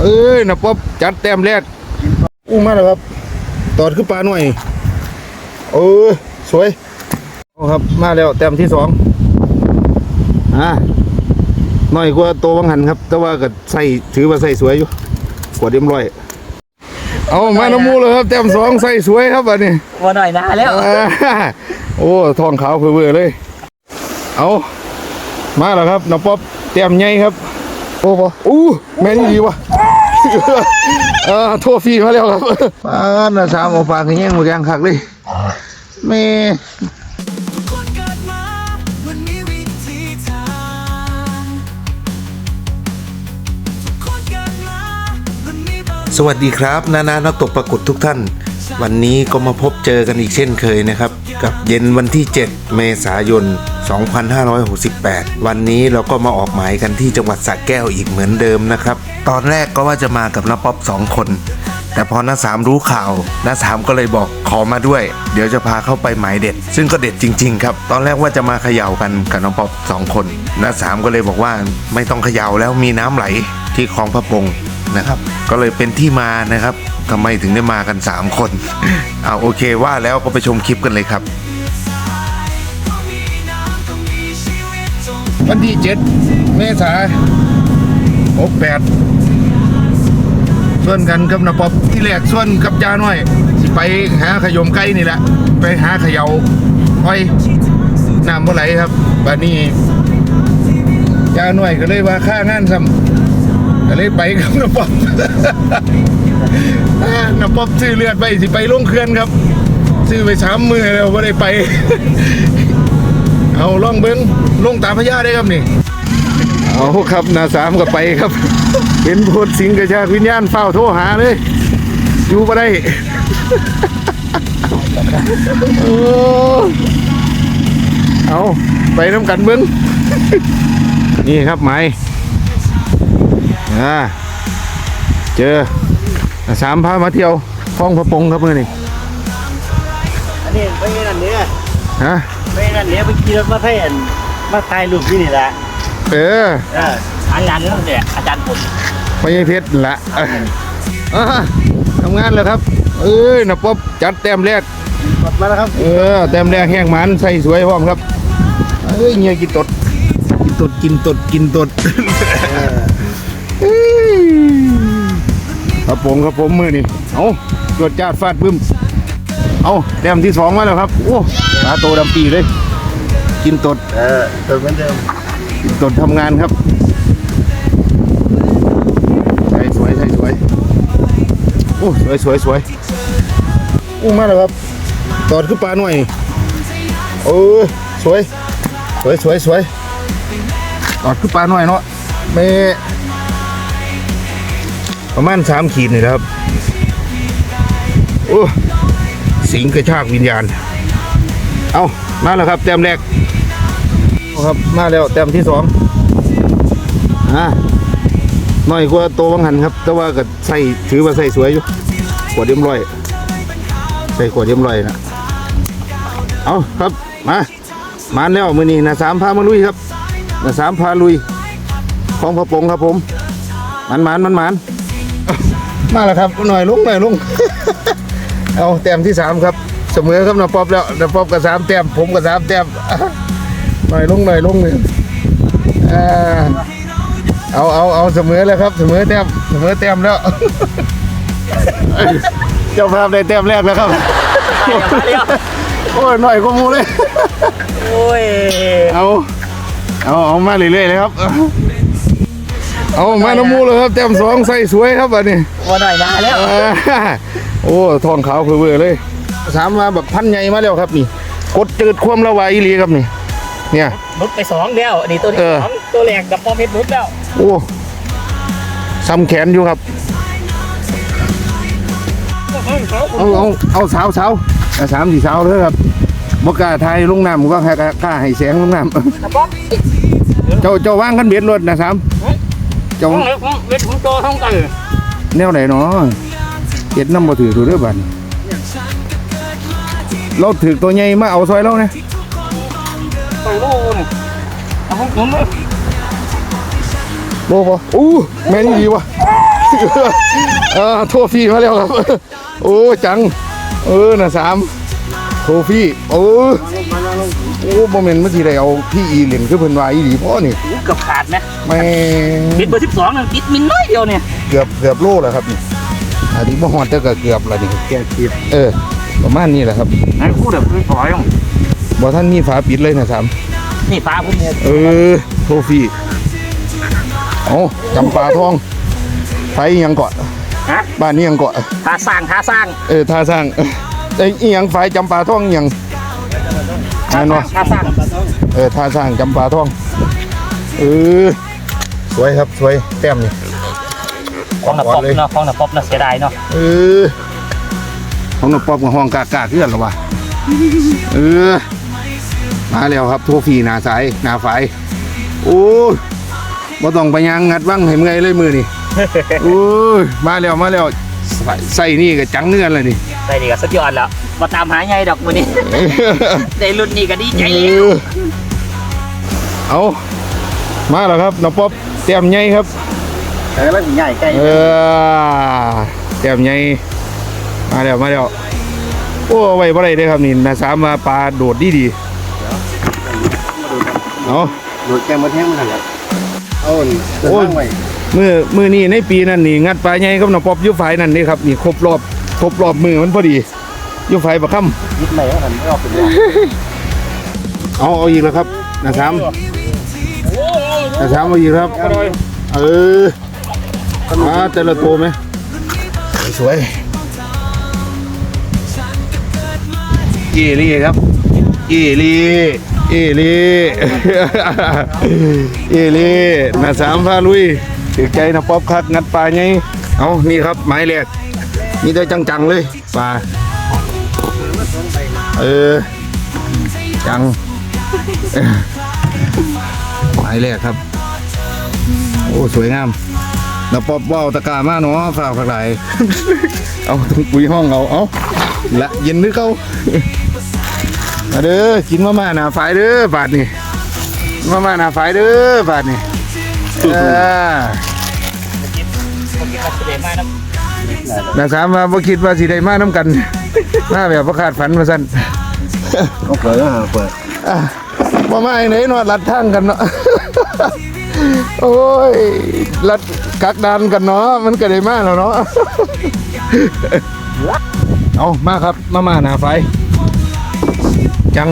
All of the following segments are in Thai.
เอ้ยนะป๊อบจัดแต้มแรกอู้มาแล้วครับ ตอดขึ้นปลาหน่อย เออ สวยเอาครับ มาแล้วแต้มที่สองอ่าหน่อยกว่าตัววังหันครับ แต่ว่าก็ใส่ถือว่าใส่สวยอยู่กว่าเดียมร้อย เอามาน้ำมูเลยครับแต้มสองใส่สวยครับอันนี้ว่าหน่อยนะแล้วอ่าโอ้ทองขาวเพื่อๆเลย เอามาแล้วครับน้องป๊อบเตรียมใหญ่ครับ โอ้ปะอู้แม่นดีวะ เออโทษฟรีมาแล้วครับปานนะสามเอาปลาขยังหมดยังคักเลยแม่คนเกิดมามันมีวิธีทางทุกคนเกิดมามันมีบาง สวัสดีครับ นานานักตกปรากฏทุกท่าน วันนี้ก็มาพบเจอกันอีกเช่นเคยนะครับ กับเย็นวันที่ 7 เมษายน 2568 วันนี้เราก็มาออกหมายกันที่จังหวัดสระแก้วอีกเหมือนเดิมนะครับ ตอนแรกก็ว่าจะมากับน้าป๊อปสองคน แต่พอน้าสามรู้ข่าวน้าสามก็เลยบอกขอมาด้วย เดี๋ยวจะพาเข้าไปหมายเด็ด ซึ่งก็เด็ดจริง ๆ ครับ ตอนแรกว่าจะมาเขย่ากันกับน้องป๊อปสองคนน้าสามก็เลยบอกว่าไม่ต้องเขย่าแล้วมีน้ำไหลที่คลองพระปงนะครับ ก็เลยเป็นที่มานะครับ ทำไมถึงได้มากัน 3 คนเอาโอเคว่าแล้วก็ไปชมคลิปกันเลยครับ วันที่เจ็ดเมษาหกแปดส่วนกันกับน้าป๊อบที่แรกส่วนกับยาหน่อย สิไปหาขยมไก่นี่แหละ ไปหาขยาห้อยน้ำบ่ไหลครับบัดนี้ยาหน่อยก็เลยว่าค่างานซ้ำ ก็เลยไปกับน้าป๊อบอ่าน้าป๊อบซื้อเลือดไปสิไปลงเคลื่อนครับ ซื้อไปสามมือแล้วไม่ได้ไป เอาล่องเบิ้งลงตามพญาได้ครับนี่เอาครับนาสามก็ไปครับเป็นโพดสิงกระชากวิญญาณเฝ้าโทรหาเลย อยู่บ่ได้เอาไปน้ำกันเบิ้งนี่ครับไหม อ่าเจอนาสามพามาเที่ยวคลองพระปงครับมื่อนี่อันนี้ไปนั่นเนี่ยฮะไปนั่นเนี่ยไปขี่รถมาไทยอันมาถ่ายรูปที่นี่แหละเออเอออาจารย์นั่นเนี่ยอาจารย์ผมพญเพชรนั่นละอ่าทำงานแล้วครับ เอ้ยนะป๊อบจัดแต้มแรกกดมาแล้วครับ เออแต้มแรกแห้งหมันใส่สวยพร้อมครับเอ้ยเงียกินตดกินตดกินตดกินตดเอ้ย ครับผมครับผมมือนี่เอาตรวจจาดฟาดบึ้มเอาแต้มที่สองมาแล้วครับ โอ้ตาโตดำปีเลย กินตดเออตัวเหมือนเดิมกินตดทำงานครับใส่สวยใส่สวยโอ้สวยสวยสวยอู้มาแล้วครับตอดขึ้นปลาหน่อยเออสวยสวยสวยสวยตอดขึ้นปลาหน่อยเนาะไม่ ประมาณสามขีดนี่แหละครับ โอ้ สิงกระชากวิญญาณ เอามาแล้วครับ แต้มแรกเอาครับมาแล้วแต้มที่สองอ่าหน่อยกว่าตัววังหันครับ แต่ว่าก็ใส่ถือว่าใส่สวยอยู่ขวดเดียมร้อย ใส่ขวดเดียมร้อยนะเอาครับ มา มาแล้วมือนี้นะสามพามาลุยครับนะสามพาลุย ของพระปงครับผม มันมันมันมันเอ้า มาแล้วครับหน่อยลงหน่อยลงเอาแต้มที่สามครับ เสมอครับนะป๊อบแล้วนะป๊อบกับสามแต้มผมกับสามแต้มหน่อยลงหน่อยลงหนึ่งอ่าเอาเอาเอาเสมอแล้วครับ เสมอแต้มเสมอแต้มแล้วเจ้าภาพได้แต้มแรกแล้วครับโอ้ยหน่อยก็มูเลยโอ้ยเอาเอาเอามาเรื่อยๆเลยครับ เอามาน้ำมูเลยครับแต้มสองใส่สวยครับอันนี้ว่าหน่อยนะแล้วอ่าโอ้ทองขาวเพื่อๆเลย สามมาแบบพันใหญ่มาแล้วครับนี่กดจืดความระวายอีหลีครับนี่ เนี่ยนุดไปสองแล้วอันนี้ตัวที่เออ สองตัวแรกกับปอมเพชรนุดแล้วโอ้ซ้ำแขนอยู่ครับ เอาเอาเอาสาวสาวอะสามสี่สาวเลยครับบกล้าไทยลงน้ำก็แค่กล้าให้แสงลงน้นะป๊อปำเจ้าเจ้าว่างกันเบ็ดรถนะสาม เจ้าห้องเล็กห้องเล็กของโตห้องกันแนวไหนเนาะเห็ดน้ำบ่ถือถือเด้อบัดเราถือตัวใหญ่มาเอาซอยเราเนี่ยต้องรู้นี่เอาห้องผมเลยโบบ่อู้แม่นดีวะเออโทฟี่มาแล้วครับ โอ้จัง เออน่ะสาม โทฟี่โอ้โอ้โมเมนต์เมื่อกี้ได้เอาพี่อีเหรียญคือเพิ่นว่าอีหลีพ่อนี่อู้เกือบขาดนะแม่บิดเบอร์สิบสองนั่นบิดมินน้อยเดียวเนี่ยเกือบเกือบโลแล้วครับนี่อันนี้บ่ฮอดแต่ก็เกือบแล้วนี่แกคิดเออ ประมาณนี้แหละครับงั้นคู่เดี๋ยวคือถอยลงบ่ท่านมีฝาปิดเลยนะสามนี่ปลาพวกเนี้ยเออโทฟี่เอาจำปาทองไฟอิหยังเกาะฮะบ้านนี้ยังเกาะท่าสร้างท่าสร้าง เออท่าสร้าง ไอ้อีหยังไฟจำปาทองอิหยังอันเนาะท่าสร้างเออท่าสร้างจำปาทองเออสวยครับสวยแต้มนี่ของหนับป๊อปเนาะของหนับป๊อปน่ะเสียดายเนาะเออของนกปอบกับห้องกากาเกือนหรอวะเออมาแล้วครับโทฟี่หนาสายหนาฝายโอ้ยบ่ต้องไปยังงัดวังให้เมื่อยเลยมือนี่โอ้ยมาแล้วมาแล้ว ใส่ใส่นี่ก็จังเนื้อนเลยนี่ได้ดีก็สุดยอดแล้วมาตามหาไงดอกมือนี้ ได้รุ่นนี้ก็ดีใจเอแล้วอเอามาแล้วครับน้องป๊อบแต้มใหญ่ครับ เออแล้วใหญ่ใกล้เออแต้มใหญ่มาแล้วมาแล้วโอ้ไว้บ่ได้เด้อครับนี่นาสามมาปลาโดดดีดีเอาโดดแกมันแห้งมันหันเอาโอ้ย มือมือนี่ในปีนั้นนี่งัดปลาใหญ่กับน้องป๊อบอยู่ฝ่ายนั่นนี่ครับนี่ครบรอบครบรอบมือมันพอดีอยู่ฝ่ายประคำยิบไหนหันไม่ออกเป็นไรเอาเอาอีกแล้วครับนาสามนาสามเอาอีกครับเออมาแต่ละตัวไหมสวยๆเอลี่ครับเอลี่เอลี่เอลี่นาสามพาลุย ถือใจนะป๊อปคักงัดปลาไงเอานี่ครับไม้แรกนี่ได้จังๆเลยปลาเออจังหมายแรกครับ โอ้สวยงามแล้วปอบว่าวตะกร้ามาเนาะฝากฝากหลเอาถุงปุ๋ยห้องเอาเอาละเย็นนึกเอามาเด้อกินมาม่าหนาฝายเด้อบาทนี่มาม่าหนาฝายเด้อบาทนี่ เออผมกินมาเสด็จมานะนางสามมาบ่คิดว่าสิได้มาน้ำกันมาแบบประคาดฝันมาสั่นเขาเปิดเปิดอะมาไม่ไหนเนอรัดทางกันเนาะโอ้ยรัดกักดานกันเนาะมันก็ได้มาแล้วเนาะเอามาครับมามาหนาไฟ จัง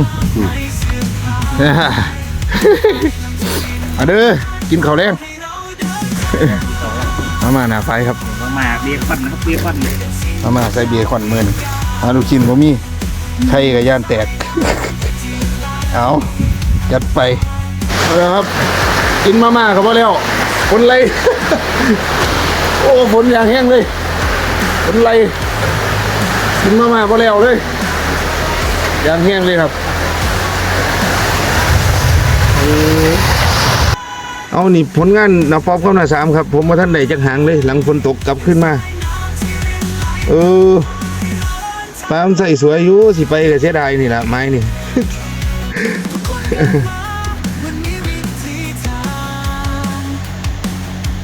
เอาเด้อ กินข้าวแรงมามาหนาไฟครับมาเบียร์ฟันนะครับเบียร์ฟันมามาใส่เบียร์ขอนเมินมาลูกชิ้นบ่มีไข่กับย่านแตก เอาจัดไปเอาละครับ กินมาม่าครับพ่อแล้วฝนไหลโอ้ฝนอย่างแห้งเลยฝนไหลกินมาม่าพ่อแล้วเลยอย่างแห้งเลยครับ เอานี่ผลงานนาป๊อปข้าหน้าสามครับ ผมมาท่านใดจักหางเลย หลังฝนตกกลับขึ้นมา เออปลามันใส่สวยอยู่สิไปก็เสียดายนี่ละไม้นี่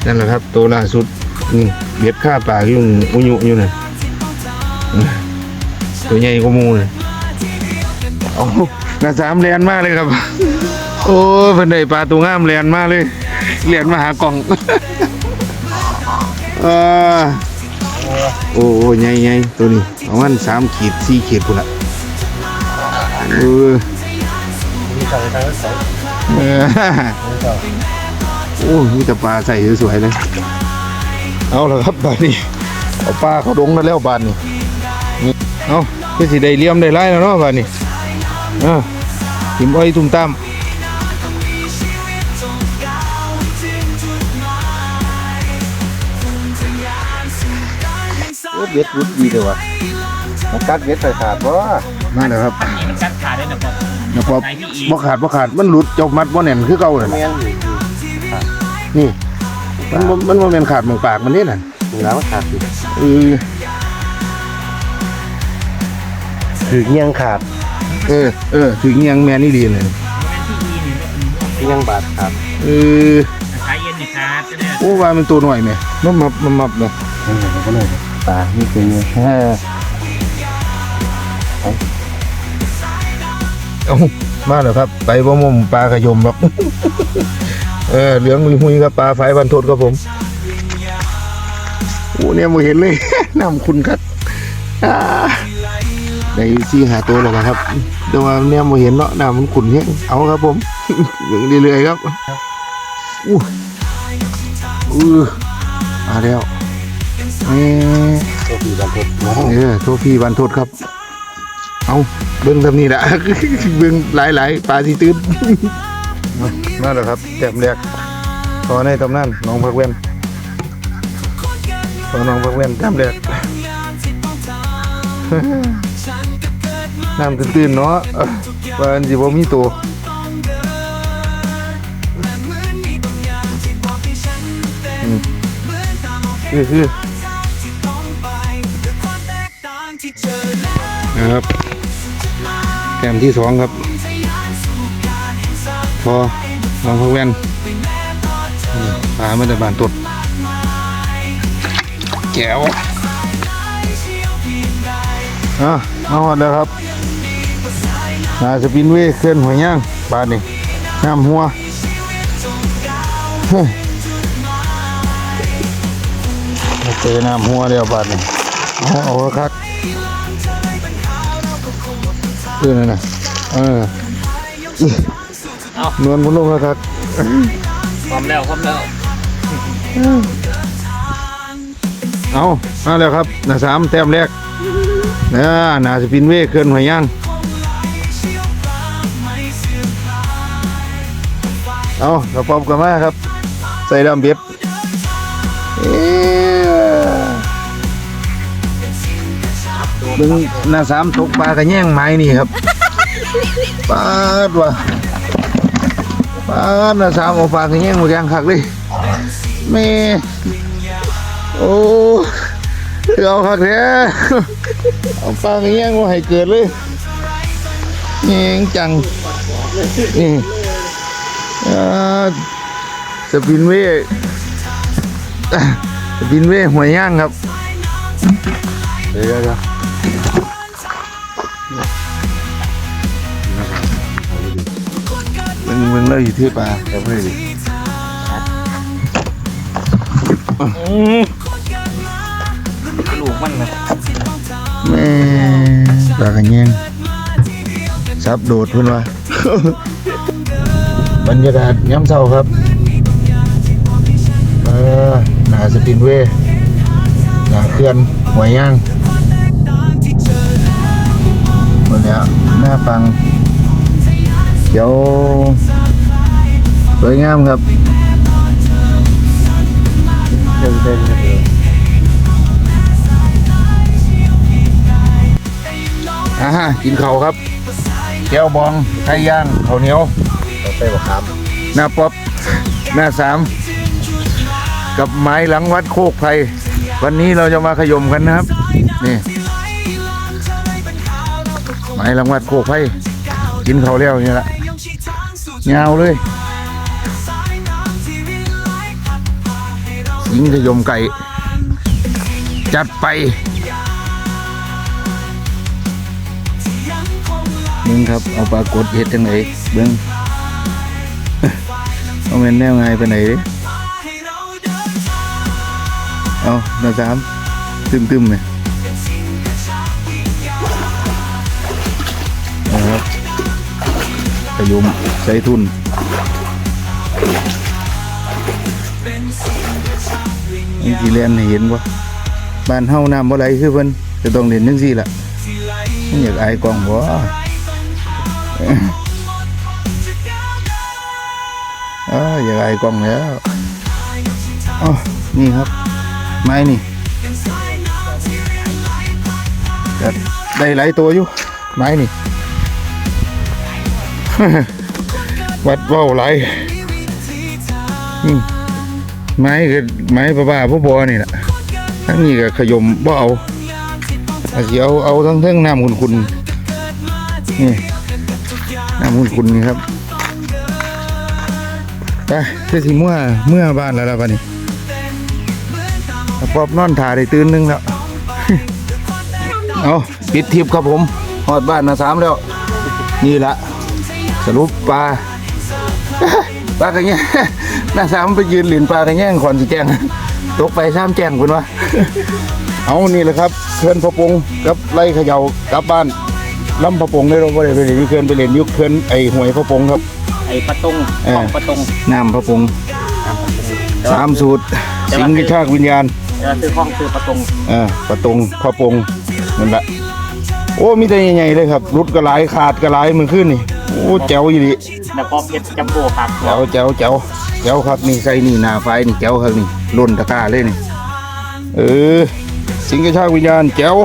นั่นแหละครับตัวล่าสุดนี่เบียดข้าปากอยุ่งอุยุอยู่น่ะตัวใหญ่กว่ามูเลยโอ้หน้าสามแลนมากเลยครับ โอ้เพิ่นได้ปลาตัวงามแลนมากเลย แลนมาหากล่องเออโอ้โหใหญ่ใหญ่ตัวนี้ประมาณสามขีดสี่ขีดพุ่นละเออมีใส่ใส่ใส่เออโอ้มีแต่ปลาใส่สวยๆเลยเอาละครับบานนี้เอาปลาเขาดงแล้วแล้วบานนี้นี่เอาคือสิได้เลี้ยมได้ไล่แล้วเนาะบานนี้อ่าทิมอ้อยตุ้มตาม เบ็ดวุ้ดีเลยวะมันกัดเบ็ดใส่ขาดวะมาแล้วครับนี่มันกัดขาดได้นะป๊อปนะพอไหนพี่อีบ่ขาดบ่ขาดมันหลุดเจบมัดบ่แน่นคือเก่าเลยแม่งนี่มันบ่มันบ่แม่นขาดหมองปากมันนี่น่ะมีแล้วขาดเออถือเงี้ยงขาด เออเออถึงยังแม่นนี่ดีเลยเงี้ยงบาดขาดเออขายเย็นนี่ครับโอ้ว่ามันตัวหน่อยไหมมับมับมับมับเลย ปลานี่คือเออเอามาแล้วครับ ไปบ่มุมปลากระยมหรอกเออเหลืองหุยหุยๆครับปลาไฟบันทดครับผมโอ้เนี่ยมาเห็นเลยน้ำคุณครับอ่าได้ซี่หาตัวแล้วครับแต่ว่าเนี่ยมาเห็นเนาะน้ำมันขุ่นแห้งเอาครับผมเบิ่งเรื่อยๆครับอู้อู้มาแล้ว เอ้โชคดีบันทึกเออโทษพี่วันโทษครับ เอาเบิ้งทำนี่แหละ เบิ้งหลายหลายๆปลาที่ตื้นมาแล้วครับแต้มแรกขอในตำนานน้องพักเว้นขอน้องพักเว้นแต้มแรก น้ำตื้นๆเนาะเอ้อว่าอันสิบ่มีตัวอืมคือ ครับแต้มที่สองครับพอลองพักแว่นปลาไม่ได้บานตดแก้วอะมาหอดแล้วครับนาสปินเว่เคลื่อนหัวย่างปลาหนี่งน้ำหัวเฮ้ยเจอน้ำหัวเดียวปลานี่เอาเอาคัก เออนั่นน่ะเออเอานวลมุนลงแล้วครับความแล้วความแล้วเอามาแล้วครับหน้าสามแต้มแรกนะหนาสปินเว่เคลื่อนหอยย่างเอากระป๋อมกันมาครับ ใส่ดำเบ็ด เบึงหน้าสามตกปลากระแย่งไม้นี่ครับปลาดว่ะปลาหน้าสามเอาปลากระแย่งหมดยังคักเลยแม่โอ้เอาคักแท้เอาปลาเงี้ยงมาให้เกิดเลยเงี้ยงจังนี่อ่าสปินเว่สปินเว่หัวย่างครับเดี๋ยวเดี๋ยว มึงมึงเล่าอยู่ที่ปลาเดี๋ยวเพื่อนดิลูกมันนะแม่ปลากระเงี้ยงซับโดดเพื่อนว่าบรรยากาศย้ำเศร้าครับเออหนาสปินเว่หนาเคลื่อนหัวย่างหมดแล้วหน้าปังเดี๋ยว สวยงามครับเดินเดินอ่าฮะกินข้าวครับแก้วบองไก่ย่างข้าวเหนียวใส่บะขามหน้าป๊อปหน้าสาม กับไม้หลังวัดโคกไพรวันนี้เราจะมาขยมกันนะครับ นี่ ไม้หลังวัดโคกไพรกินเขาวแล้วนี่แหละยาวเลย สิงขยมไก่ จัดไปมึงครับเอาปลากดเห็ดจังไหนเบิ้งเอาเป็นแนวไงไปไหนดิเอาหน้าสามตึมตึมๆเนี่ยนะครับขยุมใส่ทุน นี่สีแลนเห็นบ่บ้านเฮาน้ำบ่ไหลคือเพิ่นจะต้องเล่นจังซี่ล่ะมันอยากอายกองบ่เอออย่าไอ้กล้องแล้วอ๋อนี่ครับ ไม้นี่ได้หลายตัวอยู่ ไม้นี่ วัดเว้าหลอืม ไม้ก็ไม้บ้าๆบ่ๆนี่แหละทั้งนี้ก็ขยมบ่เอาอาสิเอาเอาทั้งเทั้งน้ำขุนๆนี่น้ำขุนๆนี่ครับไปคือสิเมื่อเมื่อบ้านแล้วล่ะบัดนี้ปอบนอนถ่าได้ตื่นหนึงแล้วเอาปิดทิปครับผมหอดบ้านนะสามแล้ว นี่ละสรุปปลาปลากระแย งน้าสามไปยืนหลินปลากระแยงขอนสิแจ้งตกไปซ้ำแจ้งคุณวะเอานี่แหละครับเพื่อนพระปงกับไล่เขย่ากลับบ้านลำพระปงได้เราไปเลยไปเรียนเพื่อนไปเรียนยุคเพื่อนไอหวยพระปงครับ ไอ้ประตงเออของประตงน้ำพระปงสามสูตรแต่สิว่างกระชากวิญญาณแล้วซื้อข้องซื้อประตงเออประตงพระปงนั่นแหละโอ้มีแต่ใหญ่ๆเลยครับรุดกระหลายขาดกระหลายมือขึ้นนี่โอ้แจ๋วอีหลีแล้วก็เพชรจัมโบ้ครับแจ๋วแจ๋วแจ๋ว แก้วครับนี่ใส่นี่หนาไฟนี่แก้วครับนี่ล่นตะกร้าเลยนี่เออสิงกระชากวิญญาณแก้ว